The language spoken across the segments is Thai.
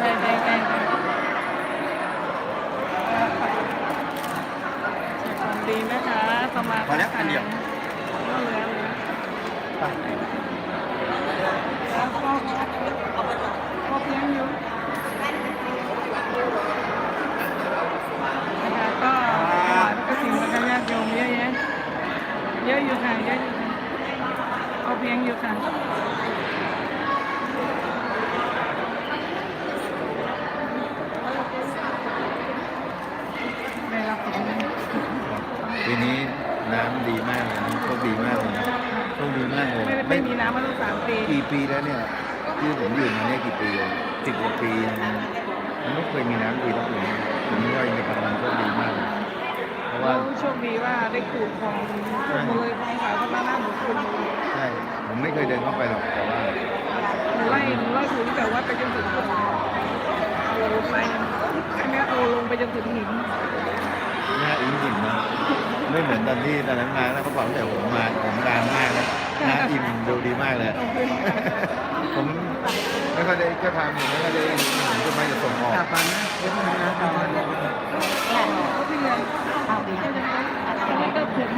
ได้ได้ได้ได้ของดีนะมาพอแล้วอันเดียวก็เหลือเหลือไปแล้วก็ก็เพียงอยู่นะคะก็ก็ถึงพระญาติโยมเยอะแยะเย อะอยู่ค่ะเยอะอยู่ค่ะก็เพียงอยู่ค่ะได้รับผลปีนี้น้ำดีมากเลยนะโชคดีมากเลยนะโชคดีมากเลยไม่ได้ไม่มีน้ำมาตั้งสามปีกี่ปีแล้วเนี่ยที่ผมอยู่มาเนี่ยกี่ปีสิบกว่าปีมันมันไม่เคยมีน้ำดีต้องเลยผมว่าอินทผลัมโชคดีมากเลยเพราะ ว่าเราโชคดีว่าได้ขูดของขูดเลยของสายพม่าหน้าหมูขูดใช่ผมไม่เคยเดินเข้าไปหรอกแต่ว่าหนูไล่หนูไล่ขูดตั้งแต่วัดไปจนถึงโอ้ไปอันนี้โอลงไปจนถึงหินหน้าอิ่มอิ่มนะไม่เหมือนตอนที่ตอนนั้นมาแล้วเขาบอกตั้งแต่ผมมาผมดานมากนะหน้าอิ่มดูดีมากเลยขอบคุณค่ะผม ไม่ค่อยได้ก็ทำอยู่ไม่ค่อยได้ผมจะไม่จะส่งออกปันนะเดี๋ยวมาหาตอนเขาที่เรียนอันนี้ก็ผม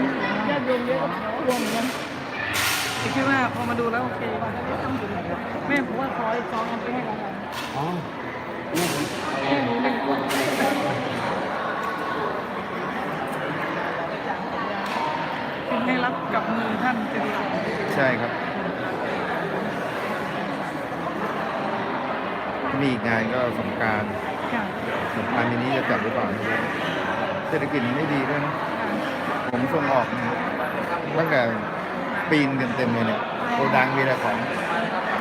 ญาติโยมเยอะรวมกันแต่คิดว่าพอมาดูแล้วโอเคแม่ผมว่าขออีกสองอันไปให้เราอ๋อให้หนูหนึ่งคนถึงให้รับกับมือท่านจะดีกว่าใช่ครับ มีอีกงานก็สงกรารค่ะสงกรารปีนี้จะจัดหรือเปล่าไม่รู้เศรษฐกิจมันไม่ดีด้วยนะผมส่งออกนะตั้งแต่ปีนกันเต็มเลยเนี่ยโกดังมีแต่ของ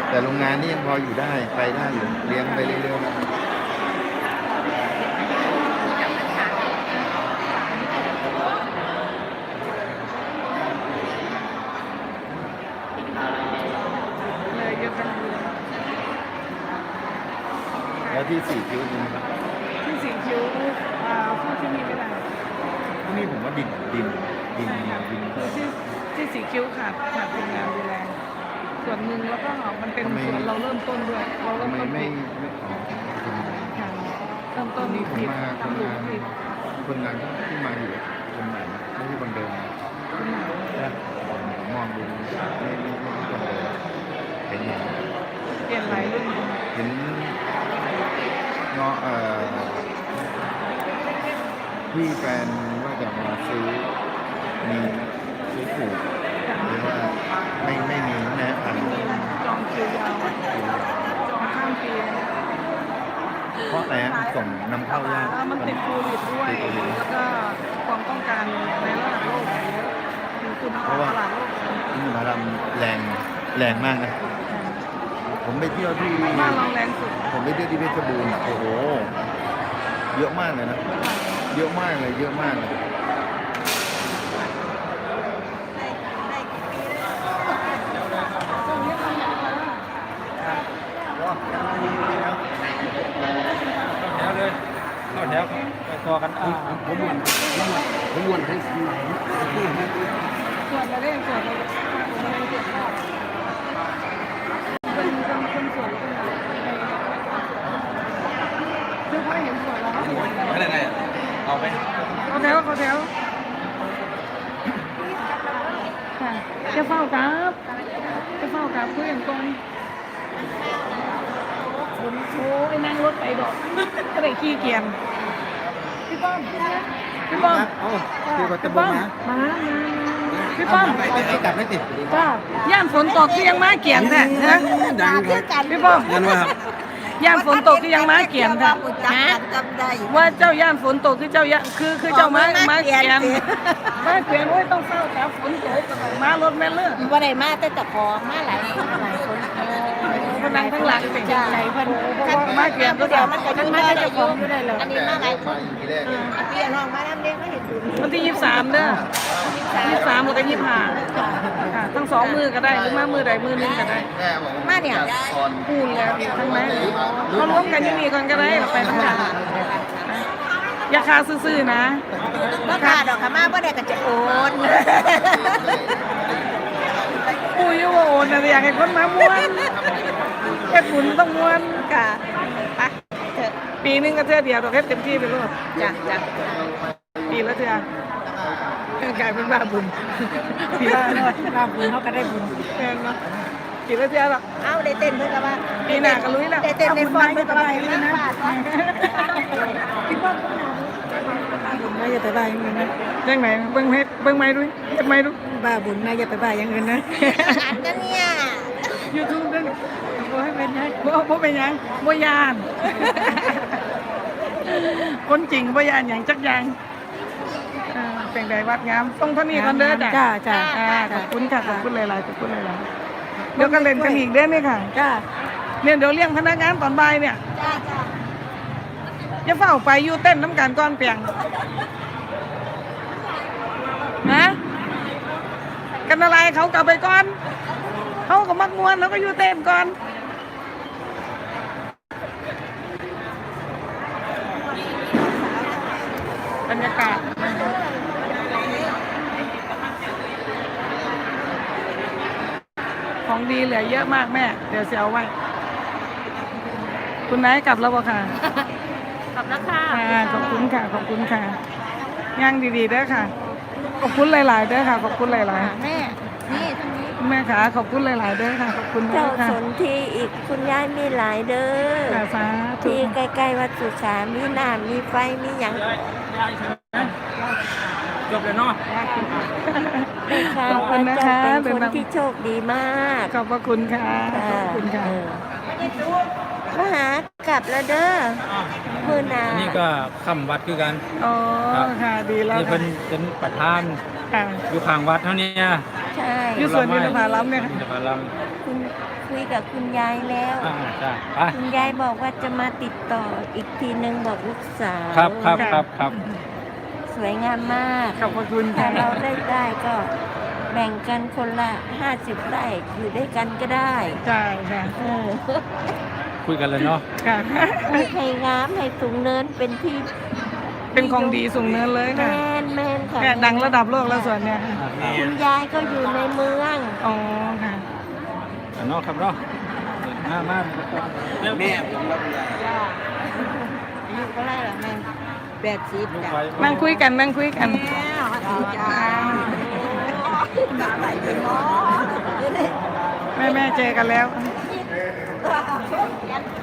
แต่โรงงานนี่ยังพออยู่ได้ไปได้อยู่เลี้ยงไปเรื่อยๆนะ เลยเยอะกันเลย แล้วที่สี่คิ้วนี่นะครับที่สีคิ้วอ่าพูดที่นี่ไม่ได้ที่นี่ผมว่าดินดินดินดินคือที่ที่สีคิ้วขาดขาดทีมงานดูแลส่วนหนึ่งแล้วก็มันเป็นส่วนเราเริ่มต้นด้วยเราเริ่ทำมไมต้นไม่ผิดไม่ขอคุณค่ะเริ่มต้นนี่ผมผิดมาคนทำถูกงานผิดคนงานที่มาอยู่คนใหม่นะไม่ใช่คนเดิมนะคุณหมอนะผมมองดูไม่ไม่ไม่ใช่คนเดิมเห็นเห็นเปลี่ยนหลายรุ่นเห็น เงาะเอ่อพี่แฟนว่าจะมาซื้อมีซื้อผูกหรือว่าไม่ไม่มีแนะนจองคิวยาวจองข้ามปีำเพราะอะไรฮะส่งนำเข้ายากแล้วมันติดโควิดด้วยติดโควิดแล้วก็ความต้องการในระดับโลกเยอะมีคุณภาพตลาดโลกนี่หมอลำแรงแรงมากนะ ผมไปเที่ยวที่บ้านเราแรงสุด ผมไปเที่ยวที่เพชรบูรณ์อะโอ้โห เยอะมากเลยนะ เยอะมากเลย เยอะมากเลยแถวเลยเข้าแถวไปต่อกันอ่าผมวนผมวนให้สมัยส่วนเราได้ส่วนเราเราได้ส่วนเราเป็นเป็นคนส่วนเป็นคือพอเห็นส่วนเราก็เห็น ไม่ได้ไง เอาไปเขาแถวเขาแถวค่ะจะเฝ้าครับจะเฝ้าครับคุยกันก่อนผมโอ้ยนั่งรถไปดอกก็เลยขี้เกียจพี่ป้อมพี่ป้อมเอ้าที่เขาจะพี่บอป้กอมมามามาพี่ป้อมไปไปกลับไม่ติดก็ย่านฝนตกที่ยังมาเกียนแท้นะดังครับพี่ป้อมนั่นว่าครับ ย่านฝนตกที่ยังมาเกียนแท้ฮะจำได้ว่าเจ้าย่านฝนตกคือเจ้าย่าคือคือเจ้ามามาเกียนมาเกียนโอ้ยต้องเฝ้าแต่ฝนตกมารถแม่เลือว่าได้มาแต่ตะพอมาหลายคนหลายคนคนนั่งข้างหลังเป็นจังไรเพิ่นเพราะว่ามาเกียนก็เดี๋เดี๋ยยววมัมันนก็ก็ยัยังงมามาได้ได้จะจะขขอองงอยู่ได้เลยอันนี้มาหลายคนทีแรกพี่น้องมาทำเลี้ยงก็เห็นดูวันที่ยี่สามเด้อ ยี่สามแล้วก็ยี่ห้าค่ะทั้งสองมือก็ได้หรือมามือใดมือหนึงก็ได้แม่บอกมาเนี่ยก่อนพูนแล้วทั้งนั้นเขาร่วมกันยังมีคนก็ได้เราไปทั้งนั้นอย่าคาซื่อๆนะ บ่ขาดดอกค่ะมาบ่ได้ก็จะโอนนน่ะอยากให้คนมาม้วนเฮ็ดบุญต้องม้วนค่ะไปเถอะปีหนึงก็เทื่อเดียวดอกเฮ็ดเต็มที่ไปโลดจ้ะจ้ะปีละเทื่อ กลายเป็นบ้าบุญปีละบ้าบุญเขาก็ได้บุญแม่นเนาะปีละเทื่อหรอกเอาได้เต้นเพื่อนกับว่าปีหน้าก็ลุยแล้วได้เต้นในฟอนเพื่อนกับว่าไม่นะบุญนะอย่าไปบ้าอย่างอื่นนะเรื่องไหนเบิ่งให้เบิ่งไม้ด้วยเฮ็ดไม้ด้วยบ้าบุญนะอย่าไปบ้าอย่างอื่นนะอันกันเนี่ยยูทูบด้วยบ่ให้เป็นหยังบ่บ่เป็นหยังบ่ยาน คนจริงบ่ยานหยังจักอย่าง เออเป็นไดวัดงามต้องเท่านี้ก่อนเด้อจ้ะจ้าจ้าขอบคุณค่ะขอบคุณหลายๆขอบคุณหลายๆเดี๋ยวก็เล่นกันอีกเด้อนี่ค่ะจ้าเนี่ยเดี๋ยวเลี้ยงพนักงานตอนบ่ายเนี่ยจ้าจ้าอย่าเฝ้าไปอยู่เต้นน้ำกันก้อนเปียงฮะกันอะไรเขากลับไปก่อนเขาก็มักมวนแล้วก็อยู่เต้นก่อนบรรยากาศ ของดีเห ลือเยอะมากแม่ เดี๋ยวเสียเอาไว้ คุณนายกลับแล้วบ่ค่ะขอบคุณค่ะค่ะขอบคุณค่ะ ขอบคุณค่ะย่างดีๆเด้อค่ะ ขอบคุณหลายๆเด้อค่ะ ขอบคุณหลายแม่ นี่ทางนี้ๆคุณแม่ขาขอบคุณหลาย ๆเด้อค่ะ ขอบคุณเด้เจ้าอค่ะสนที่อีกคุณยายมีหลายเด้อ ค่ะสาธุที่ใกล้ๆวัดสุสานมีน้ำมีไฟมีหยัง จบเลยเนาะแม่ค่ะขอบคุณนะเจ้าคะเป็นคนที่โชคดีมากขอบพระคุณค่ะขอบคุณค่ะเออมาหากลับแล้วเด้อมือหนาอันนี้ก็คำวัดคือกันอ๋อครับค่ะดีแล้วนี่ค่ะเป็นเป็นประธานค่ะอยู่ข้างวัดเท่านี้ใช่อยู่สวนอินทผลัมเนี่ยอินทผลัมคุณคุยกับคุณยายแล้วอ่าใช่ไปคุณยายบอกว่าจะมาติดต่ออีกทีนึงบอกลูกสาวครับครับครับครับ สวยงามมากขอบพระคุณถ้าค่ะเราได้ได้ก็แบ่งกันคนละห้าสิบไร่อยู่ด้วยกันก็ได้ใช่ค่ะเออคุยกันเลยเนาะค่ะ ให้ให้งามให้สูงเนินเป็นที่เป็นของดีสูงเนินเลยแมค่ะนแมนค่ะแค่ดังระดับโลกแล้วส่วนเนี่ยค่ะอ่าคุณยายก็อยู่ในเมืองอ๋อค่ะ อ่าเนาะครับเนาะมามา แม่ผมรับอายุเท่าไหรล่ะแม่ แปดสิบลูกจ้ะไฟนั่งคุยกันนั่งคุยกัน จ้าตาไหลเป็นหมอแม่แม่เจอกันแล้วเ